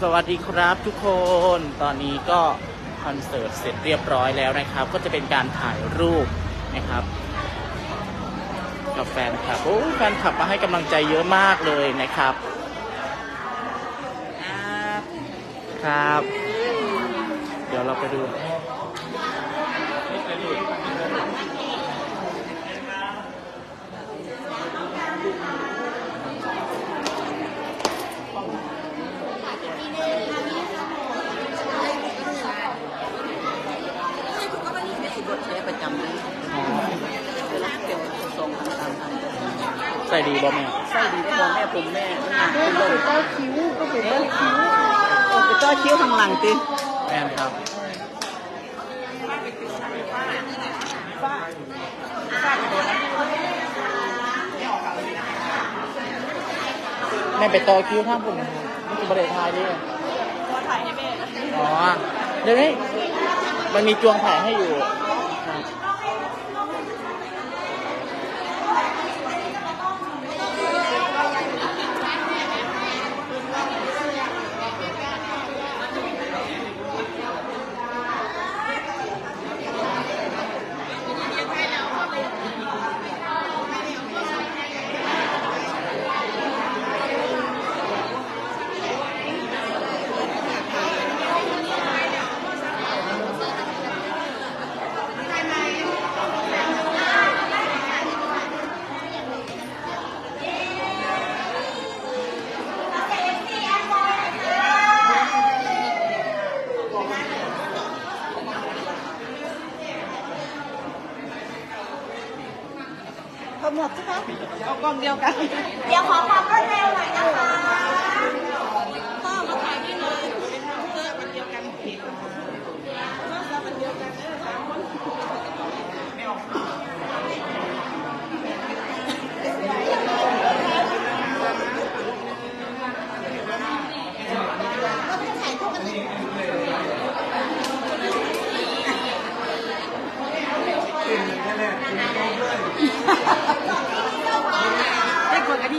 สวัสดีครับทุกคน ตอนนี้ก็คอนเสิร์ตเสร็จเรียบร้อยแล้วนะครับ ก็จะเป็นการถ่ายรูปนะครับ กับแฟนคลับโอ้แฟนคลับมาให้กำลังใจเยอะมากเลยนะครับ ครับ เดี๋ยวเราไปดู รถใช้ประจำเลยเวลาเกี่ยวกับทรงต่างๆ ใส่ ดีบ่แม่ไส้ดีได้บอกแม่ผมแม่หนักเป็นลมก็คิ้วก็เป็นต้อคิ้วก็เป็นต้อคิ้วข้างหลังติแม่ครับแม่ไปต่อคิวข้างผมมันคือบริษัทไทยด้วยถ่ายให้แม่อ๋อเดี๋ยวนี้มันมีจวงถ่ายให้อยู่ เอากล้องเดียวกัน เดี๋ยวขอความรวดเร็วหน่อยนะคะ พ่อมาถ่ายนี่เลยเป็นเสื้อมันเดียวกันผิดเสื้อมันเดียวกันเออสามคน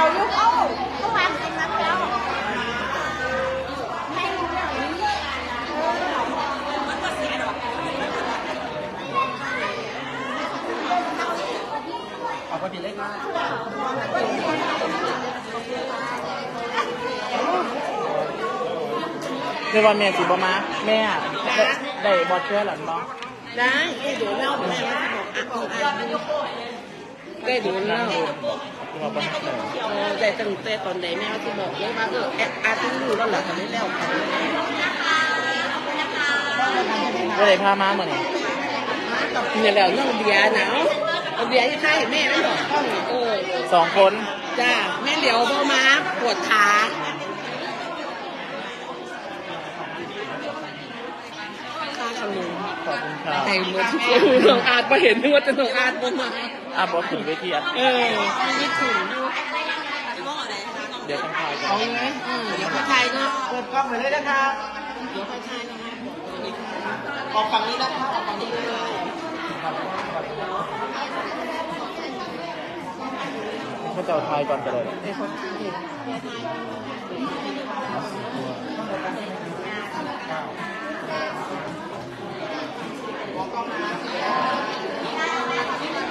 สนเลยรู้ไม่สนใจมันเกิดใครที่อันนี้ใครที่นี่เลยไม่ได้ใครถูกว่าคนเดียวคนไทยที่รักเป็นคนไทยไหนก็กงโอ้ของมัน ไม่ได้แม่ เขาจะเอาลูกเอาเขาวางตรงนั้นแล้วให้รู้เรื่องนี้ เอาพอดีเล็กมากในวันแม่สิบมาแม่ได้ได้บอเชื่อหลังบ้อง ได้ไอ้ดูเล่าแม่ว่าบอกอ่ะได้ดูเล่า มาบ้างเออแต่ตั้งแต่ตอนไหนแม่ว่าที่บอกเลยว่าเออแอดอาร์ตรู้แล้วเหรอทำได้แล้วค่ะก็เลยพามาเมื่อนี้เนี่ยแล้วน้องเบียร์หนาวเอาเบียร์ที่ใช่แม่ไม่บอกต้องเออสองคนจ้าแม่เหลียวพ่อมาปวดขาข้าขนมขอบคุณครับไข่เมื่อทุกคนน้องอาร์ตมาเห็นนึกว่าจะน้องอาร์ตมา อะบอกถึงเวทีอะเออนี่ถุงดูเดี๋ยวต้องพายกัเอานไงอืมเดี๋ยวค่อยทายเนาะเปิดกล้องไปเลยนะครับเดี๋ยวค่อยทายเนาะออกฝั่งนี้นะครับออกฝั่งนี้เขาจะเอาทายก่อนกันเลยไอ้คนที่ฝั่งนี้ครับออกฝั่งนี้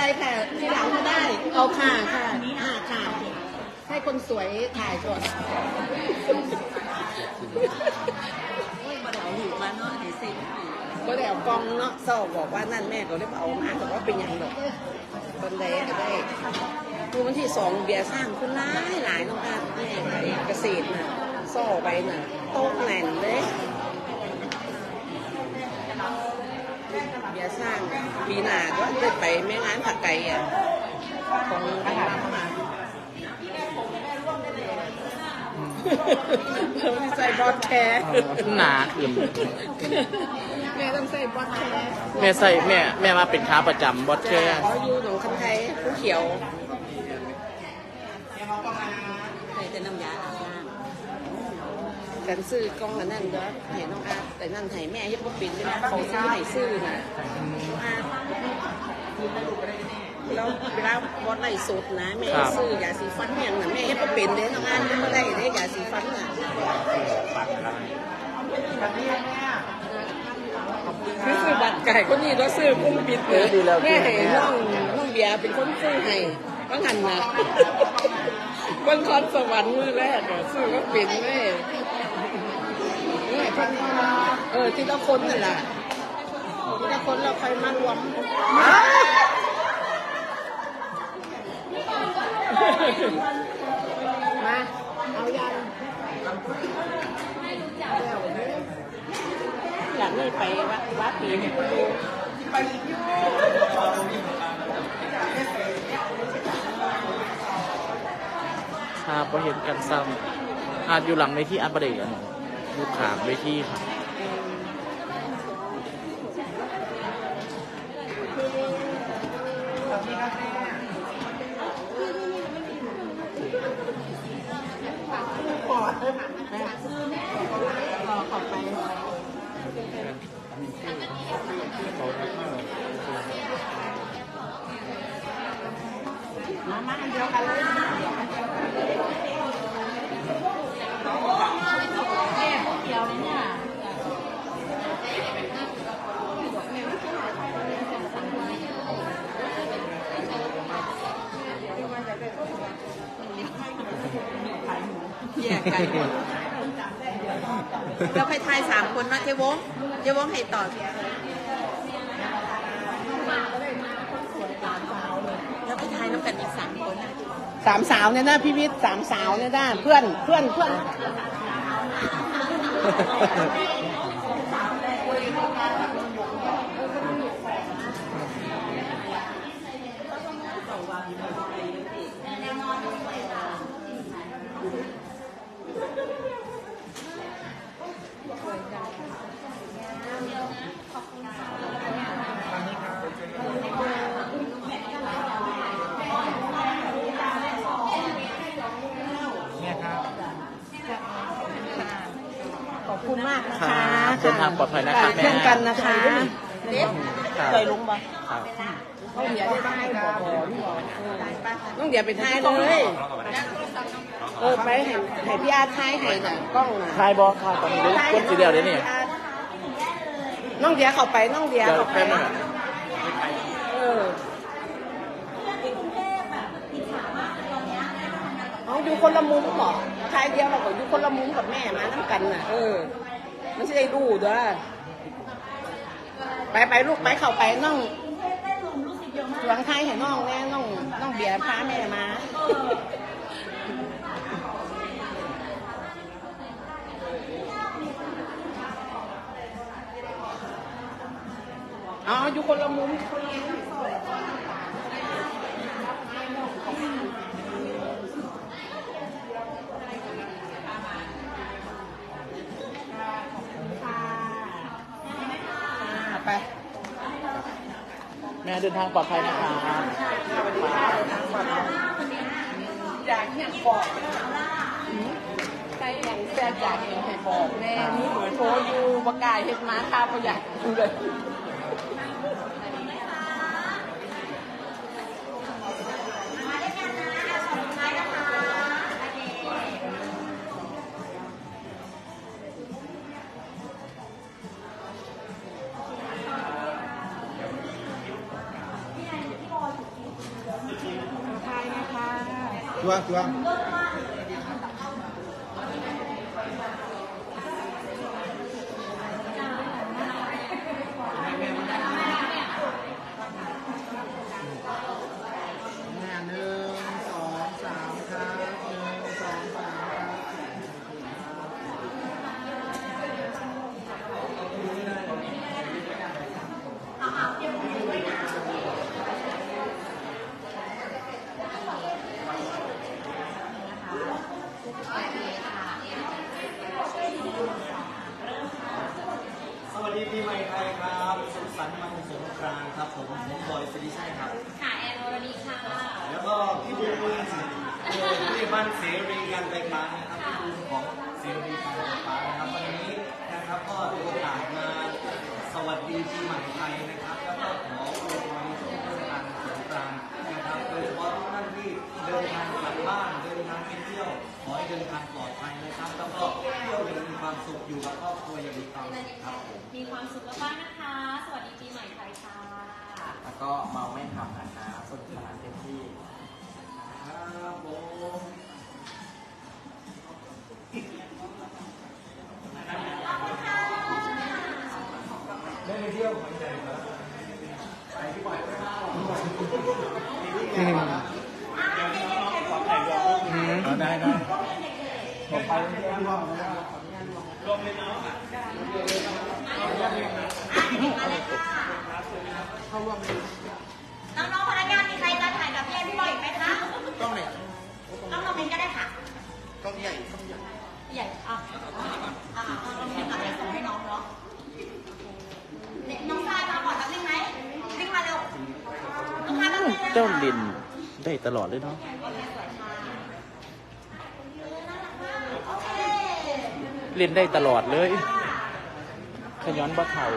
ไม่เป็นไรค่ะทีหลังก็ได้ เอาค่ะค่ะค่ะค่ะให้คนสวยถ่ายก่อนมาเดาหิวมาเนาะไอ้สิก็ได้เอากล้องเนาะเศร้าบอกว่านั่นแม่ก็เลยเอามาแต่ว่าเป็นหยังดอกคนใดก็ได้คือวันที่สองเบียร์สร้างคุณร้ายหลายน้องอาแม่ไปเกษตรน่ะเศร้าไปน่ะโต๊ะแหน่นเลย เบียร์ สร้างปีหน้าก็ได้ไปแม่งานผักไก่อะของอาหารมาใส่บอสแคร์หนาขึ้นแม่ต้องใส่บอสแคร์แม่ใส่แม่แม่มาเป็นค้าประจำบอสแค่เขาอยู่หนองคำไทยผู้เขียวใส่แต่น้ำยาอาบน้ำ กันซื้อกล้องอันนั่นก็ให้น้องอาร์ตแต่นั่นให้แม่ยังบ่เป็นเลยนะเขาซื้อให้ซื้อนะอาร์ตแล้วเวลาบอสไล่สดนะแม่ซื้อยาสีฟันเมียงน่ะแม่ยังบ่เป็นเด้น้องอาร์ตยังบ่ได้เด้ยาสีฟันน่ะคือซื้อบัตรไก่คนนี้ก็ซื้อกุ้งปิดเลยแม่ให้น้องน้องเบียร์เป็นคนซื้อให้ว่างันนะบนคอนสวรรค์มือแรกอะซื้อก็เป็นแม่ เนี่ยเพิ่นเออทีละคนนั่นแหละทีละคนเราค่อยมารวมมาเอายันหลังนี่ไปวัดวัดปีเนี่ยดูครับพอเห็นกันซ้ำอาจอยู่หลังในที่อันประเดี๋ยว อยู่ขามเวทีครับปอดแม่ขอขอบไปมามาอันเดียวกันเลย แยกกันเราไปทายสามคนเนาะเจ๊วงเจ๊วงให้ต่อแล้วไปทายน้ำกันอีกสามคนนะสามสาวเนี่ยนะพี่วิทย์สามสาวเนี่ยนะเพื่อนเพื่อนเพื่อนขอบคุณมากนะ ครั คะ บเดินทาง ปลอดภัยนะครับแม่เพื่อนกันนะคะเด็กครับเคยลงปะครับน้องเดียได้ให้บอกน้องเดียไปท้ายเลยเออไปให้ให้พี่อาร์ตท้ายให้น่ะกล้องน่ะทายบอสทายตอนนี้กดสีเดียวเดี๋ยวนี้น้องเดียเข้าไปน้องเดียเดี๋ยวเข้าไปแป๊บนึงเออเอาอยู่คนละมุมเหรอชายเดียวเราก็อยู่คนละมุมกับแม่มาน้ำกันน่ะ เออ มันจะได้ดูด้วยไปไปลูกไปเข้าไปน้องหลวงไทยเห็นน้องแน่น้องน้องเบียร์พาแม่มาอ๋ออยู่คนละมุมคนละมุม เดินทางปลอดภัยนะครับอยากเนี่บอกใครอย่างแซ่บอยากเห็นให้บอกแม่นี่เหมือนโทรอยู่บกายเฮ็ดมาค่ะประหยัดเลย ตัวตัว งานหนึ่งสองสามครับหนึ่งสองสามครับ สวัสดีปีใหม่ไทยครับ สุขสันต์วันสงกรานต์ครับผมผมบอยสิริชัยครับ ค่ะแอนโรนีค่ะ แล้วก็พี่บูมพี่บ้านเสรีการไฟฟ้านะครับพี่บูมของเสรีการไฟฟ้านะครับวันนี้นะครับก็ถือโอกาสมาสวัสดีปีใหม่ไทยนะครับ อยู่กับครอบครัวอย่างมีความสุขครับผมมีความสุขมากๆนะคะ สวัสดีปีใหม่ไทยค่ะแล้วก็เมาไม่ขับนะครับสนุกสนานเต็มที่ครับผมได้ได้น้ น้องๆพนักงานมีใครจะถ่ายกับพี่แอนพี่บอยอีกไหมคะต้องไหนน้องๆเมนก็ได้ค่ะต้องใหญ่ต้องใหญ่ใหญ่อะอะน้องเมนก่อนเลยส่งให้น้องเนาะเนี่ยน้องชายมาก่อนแป๊บนึงไหมวิ่งมาเร็วน้องชายแป๊บนึงเร็วเจ้าลินได้ตลอดเลยเนาะเออน่ารักมากโอเค เล่นได้ตลอดเลย ขย้อนบ่เท่า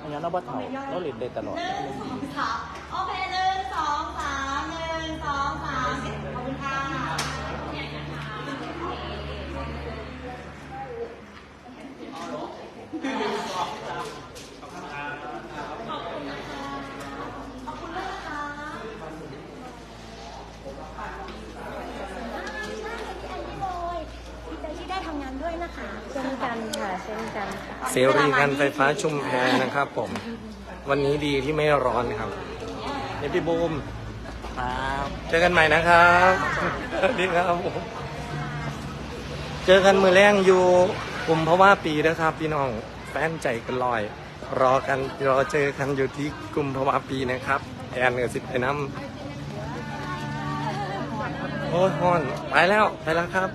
ขย้อนเอาบ่เท่าแล้วเล่นได้ตลอด หนึ่งสองสามโอเคหนึ่งสองสามหนึ่งสองสามขอบคุณค่ะขอบคุณนะคะขอบคุณมากนะคะ ที่ได้ทำงานด้วยนะคะ เช่นกันค่ะ เช่นกันค่ะ เส รีการไฟฟ้าชุมแพนะครับ ผม วันนี้ดีที่ไม่ร้อนครับเดี๋ยวพี่บูมครับเจอกันใหม่นะครับสวัสดีครับผมเจอกันมือแรงอยู่กลุ่มเพราะว่าปีนะครับ พี่น้องแฟนใจกันลอย รอกันรอเจอกันอยู่ที่กลุ่มภาวะปีนะครับแอนกับสิบไปน้ำโอ้ยฮอนไปแล้วไปแล้วครับ